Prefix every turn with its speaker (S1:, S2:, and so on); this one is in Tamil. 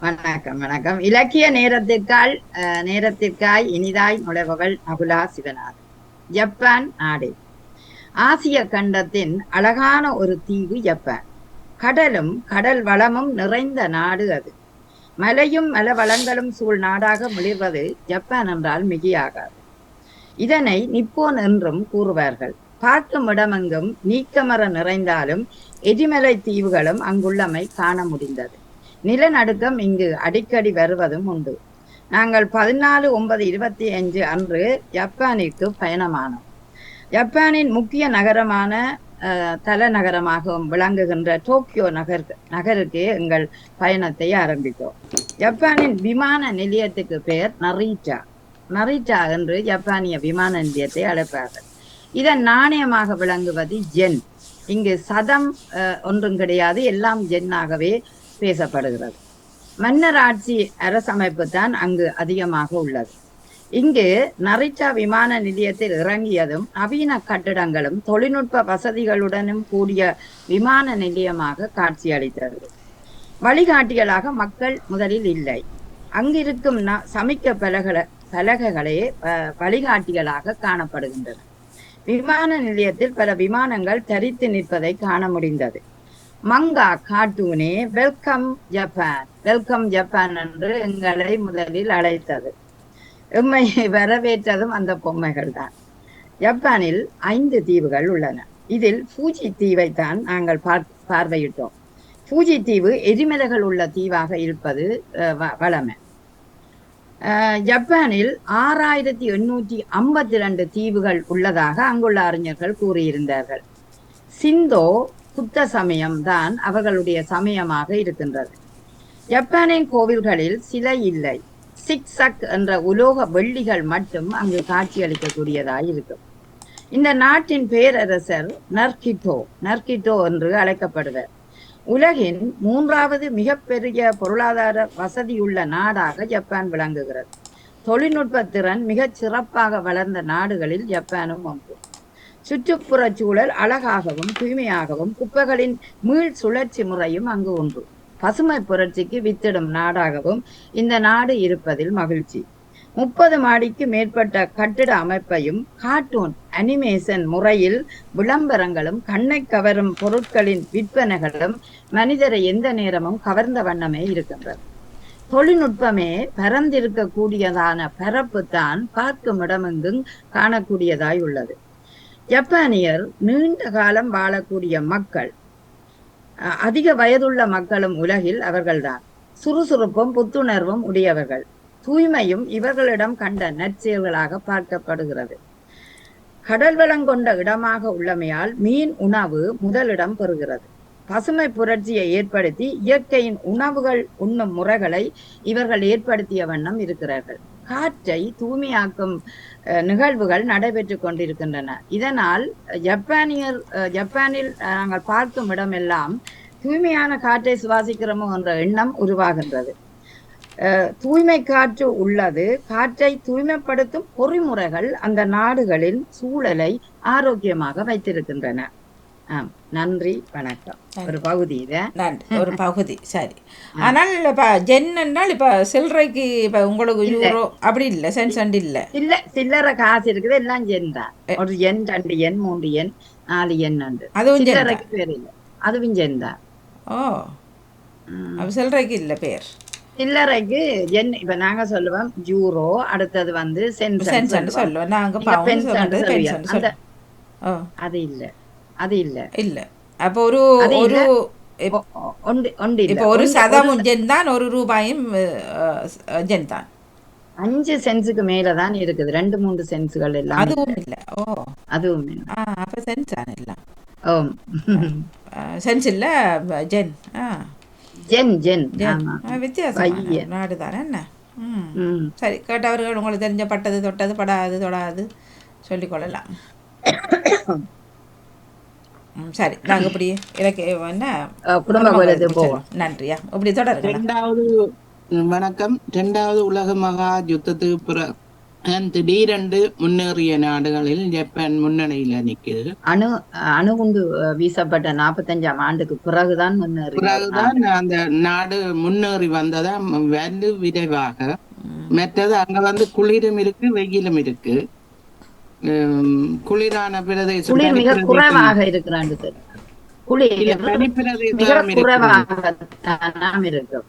S1: வணக்கம் வணக்கம். இலக்கிய நேரத்திற்கால் அஹ், நேரத்திற்காய் இனிதாய் நுழைபவள் நகுலா சிவநாதன். ஜப்பான் நாடு ஆசிய கண்டத்தின் அழகான ஒரு தீவு ஜப்பான். கடலும் கடல் வளமும் நிறைந்த நாடு அது. மலையும் மல வளங்களும் சூழ் நாடாக மிளிர்வது ஜப்பான் என்றால் மிகையாகாது. இதனை நிப்போன் என்றும் கூறுவார்கள். பார்க்கும் இடமெங்கும் நீக்கமர நிறைந்தாலும் எரிமலை தீவுகளும் அங்குள்ளமை காண முடிந்தது. நிலநடுக்கம் இங்கு அடிக்கடி வருவதும் உண்டு. நாங்கள் பதினாலு ஒன்பது இருபத்தி அஞ்சு அன்று ஜப்பானிற்கு பயணமானோம். ஜப்பானின் முக்கிய நகரமான தலைநகரமாகவும் விளங்குகின்ற டோக்கியோ நகர் நகருக்கு எங்கள் பயணத்தை ஆரம்பித்தோம். ஜப்பானின் விமான நிலையத்துக்கு பெயர் நரீட்டா. நரீட்டா என்று ஜப்பானிய விமான நிலையத்தை அழைப்பார்கள். இதன் நாணயமாக விளங்குவது ஜென். இங்கு சதம் அஹ், ஒன்றும் கிடையாது எல்லாம் ஜென்னாகவே பேசப்படுகிறது. மன்னர் ஆட்சி அரசமைப்பு தான் அங்கு அதிகமாக உள்ளது. இங்கு நரிச்சா விமான நிலையத்தில் இறங்கியதும் நவீன கட்டிடங்களும் தொழில்நுட்ப வசதிகளுடனும் கூடிய விமான நிலையமாக காட்சியளித்தது. வழிகாட்டிகளாக மக்கள் முதலில் இல்லை. அங்கிருக்கும் ந- சமிக்க பலகல பலகைகளே வழிகாட்டிகளாக காணப்படுகின்றன. விமான நிலையத்தில் பல விமானங்கள் தரித்து நிற்பதை காண முடிந்தது. மங்கா கார்ட்டூனே வெல்கம் ஜப்பான் வெல்கம் ஜப்பான் என்று எங்களை முதலில் அழைத்தது. எம்மையை வரவேற்றதும் அந்த பொம்மைகள் தான் ஜப்பானில் ஐந்து தீவுகள் உள்ளன. இதில் ஃபூஜி தீவைத்தான் நாங்கள் பார் பார்வையிட்டோம். பூஜி தீவு எரிமலைகள் உள்ள தீவாக இருப்பது வ- வளமை. ஜப்பானில் ஆறாயிரத்தி எண்ணூற்றி ஐம்பத்தி ரெண்டு தீவுகள் உள்ளதாக அங்குள்ள அறிஞர்கள் கூறியிருந்தார்கள். சிந்தோ புத்த சமயம் தான் அவர்களுடைய சமயமாக இருக்கின்றது. ஜப்பானின் கோவில்களில் சிலை இல்லை. சிக் சக் என்ற உலோக வெள்ளிகள் மட்டும் அங்கு காட்சியளிக்கக்கூடியதாய் இருக்கும் இந்த நாட்டின் பேரரசர் நர்கிட்டோ நர்கிட்டோ என்று அழைக்கப்படுவர். உலகின் மூன்றாவது மிகப்பெரிய பொருளாதார வசதியுள்ள நாடாக ஜப்பான் விளங்குகிறது. தொழில்நுட்ப திறன் மிகச் சிறப்பாக வளர்ந்த நாடுகளில் ஜப்பானும் ஒன்று. சுற்றுப்புற சூழல் அழகாகவும் தூய்மையாகவும் குப்பைகளின் மீள் சுழற்சி முறையும் அங்கு உண்டு. பசுமை புரட்சிக்கு வித்திடும் நாடாகவும் இந்த நாடு இருப்பதில் மகிழ்ச்சி. முப்பது மாடிக்கு மேற்பட்ட கட்டிட அமைப்பையும் கார்ட்டூன் அனிமேஷன் முறையில் விளம்பரங்களும் கண்ணை கவரும் பொருட்களின் விற்பனைகளும் மனிதரை எந்த நேரமும் கவர்ந்த வண்ணமே இருக்கின்றது தொழில்நுட்பமே பரந்திருக்கக்கூடியதான பரப்பு தான் பார்க்கும் இடமெங்கும் காணக்கூடியதாய் உள்ளது. ஜப்பானியர் நீண்ட காலம் வாழக்கூடிய மக்கள் அஹ், அதிக வயதுள்ள மக்களும் உலகில் அவர்கள்தான். சுறுசுறுப்பும் புத்துணர்வும் உடையவர்கள். தூய்மையும் இவர்களிடம் கண்ட நற்செயல்களாக பார்க்கப்படுகிறது. கடல் வளம் கொண்ட இடமாக உள்ளமையால் மீன் உணவு முதலிடம் பெறுகிறது. பசுமை புரட்சியை ஏற்படுத்தி இயற்கையின் உணவுகள் உண்ணும் முறைகளை இவர்கள் ஏற்படுத்திய வண்ணம் இருக்கிறார்கள். காற்றை தூய்மையாக்கும் நிகழ்வுகள் நடைபெற்று கொண்டிருக்கின்றன. இதனால் ஜப்பானியர் ஜப்பானில் நாங்கள் பார்க்கும் இடமெல்லாம் தூய்மையான காற்றை சுவாசிக்கிறோமோ என்ற எண்ணம் உருவாகின்றது. தூய்மை காற்று உள்ளது. காற்றை தூய்மைப்படுத்தும் பொறிமுறைகள் அந்த நாடுகளின் சூழலை ஆரோக்கியமாக வைத்திருக்கின்றன. நன்றி வணக்கம். ஒரு பகுதி இதை.
S2: நன்றி. ஒரு பகுதி சரி. ஆனால் இப்போ ஜென் என்றால் இப்போ சில்லறைக்கு இப்போ உங்களுக்கு யூரோ அப்படி இல்லை சென்சண்ட் இல்லை?
S1: இல்ல சில்லறை காசு இருக்குது எல்லாம் எண் தான். ஒரு எண் ரெண்டு எண் மூன்று எண் நாலு எண் உண்டு
S2: அதுவும் ஜென்
S1: சில்லறைக்கு பேர் இல்லை. அதுவும் எண் தான்.
S2: ஓ. அப்போ சில்லறைக்கு இல்லை பேர்.
S1: சில்லறைக்கு எண் இப்ப நாங்க சொல்லுவோம் ஜூரோ அடுத்தது வந்து
S2: சென்சண்ட் சொல்லுவோம்.
S1: நீங்க அது இல்ல. அது இல்ல. ஒன்று ஒன்று இல்ல.
S2: இப்போ ஒரு
S1: ஒன்று-
S2: சதமும் ஜென் தான் ஒரு ரூபாயும் அஹ், அஹ், ஜென் தான்.
S1: அஞ்சு சென்ஸுக்கு மேலதான் இருக்குது. ரெண்டு மூன்று சென்ஸுகள் எல்லாம்.
S2: அதுவும் இல்லை. ஓ.
S1: அதுவும் இல்லை.
S2: அப்போ சென்ஸ் தான் இல்லை
S1: ஓம்.
S2: சென்ஸ் இல்லை ஜென்.
S1: Gen gen.
S2: ஜென்.
S1: ஆமா.
S2: ஆ, வித்தியாசமான நாடு தானே என்ன. சரி கேட்டவர்கள் உங்களுக்கு தெரிஞ்ச பட்டது தொட்டது படாது தொடாது சொல்லிக்கொள்ளலாம் சரி நாங்கள் இப்படி என்ன
S1: அஹ், குடும்ப கோலத்து போவோம்
S2: நன்றியா இப்படி தொடருங்க
S3: ரெண்டாவது வணக்கம் ரெண்டாவது உலக மகா யுத்தத்துக்கு பிற திடீரென்று முன்னேறிய நாடுகளில் ஜப்பான் முன்னணியில நிக்குது
S1: அணு அணுகுண்டு வீசப்பட்ட நாற்பத்தஞ்சாம் ஆண்டுக்கு பிறகுதான் முன்னேறி
S3: பிறகுதான் அந்த நாடு முன்னேறி வந்ததா வந்து விரைவாக மற்றது அங்க வந்து குளிரும் இருக்கு வெயிலும் இருக்கு குளிரான பிரதேசம்
S1: குளிர் மிக குறைவாக இருக்கிறாண்டு சார் குளிர் மிக குறைவாக இருக்கும்